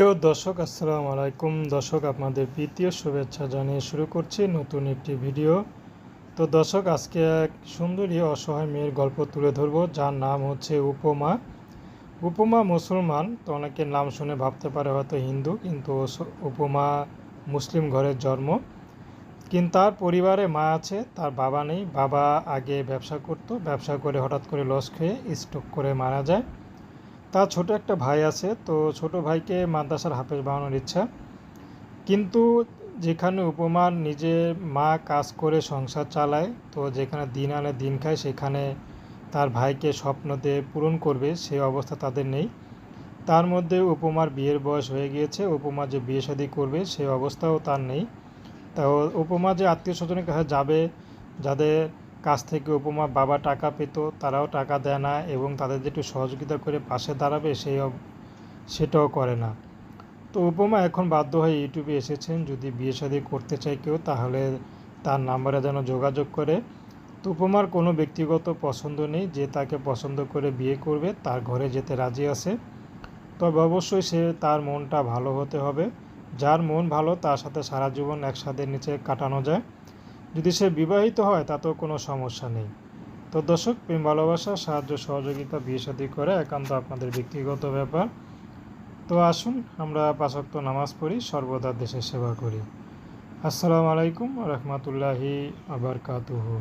প্রিয় দর্শক, আসসালামু আলাইকুম। দর্শক, আপনাদের প্রীতীয় শুভেচ্ছা জানিয়ে শুরু করছি নতুন একটি ভিডিও। তো দর্শক, আজকে এক সুন্দরী অসহায় মেয়ের গল্প তুলে ধরবো, যার নাম হচ্ছে উপমা। উপমা মুসলমান, তো অনেকের নাম শুনে ভাবতে পারে হয়তো হিন্দু, কিন্তু উপমা মুসলিম ঘরের জন্ম। কিন্তু তার পরিবারে মা আছে, তার বাবা নেই। বাবা আগে ব্যবসা করতো, ব্যবসা করে হঠাৎ করে লস খেয়ে স্ট্রোক করে মারা যায়। তার ছোট একটা ভাই আছে, তো ছোট ভাইকে মাদ্রাসার হাফেজ বানানোর ইচ্ছা। কিন্তু যেখানে উপমার নিজে মা কাজ করে সংসার চালায়, তো যেখানে দিন আনে দিন খায়, সেখানে তার ভাইকে স্বপ্নতে পূরণ করবে, সে অবস্থা তাদের নেই। তার মধ্যে উপমার বিয়ের বয়স হয়ে গিয়েছে, উপমা যে বিয়ে শাদী করবে, সে অবস্থাও তার নেই। তো উপমা যে আত্মীয় স্বজনের কাছে যাবে, যাদের কাছ থেকে উপমা, বাবা টাকা পেত, তারাও টাকা দেয় না এবং তাদের একটু সহযোগিতা করে পাশে দাঁড়াবে সেই সেটাও করে না। তো উপমা এখন বাধ্য হয়ে ইউটিউবে এসেছেন। যদি বিয়ে শাদী করতে চায় কেউ, তাহলে তার নাম্বারে যেন যোগাযোগ করে। তো উপমার কোনো ব্যক্তিগত পছন্দ নেই, যে তাকে পছন্দ করে বিয়ে করবে, তার ঘরে যেতে রাজি আছে। তবে অবশ্যই সে তার মনটা ভালো হতে হবে। যার মন ভালো, তার সাথে সারা জীবন একসাথে নিচে কাটানো যায়। যদি সে বিবাহিত হয়, তাতেও কোনো সমস্যা নেই। তো দর্শক, প্রেম, ভালোবাসা, সাহায্য, সহযোগিতা, বিয়ে সাদী করে একান্ত আপনাদের ব্যক্তিগত ব্যাপার। তো আসুন, আমরা পাশক্ত নামাজ পড়ি, সর্বদা দেশের সেবা করি। আসসালামু আলাইকুম রহমতুল্লাহি আবরকাতুহু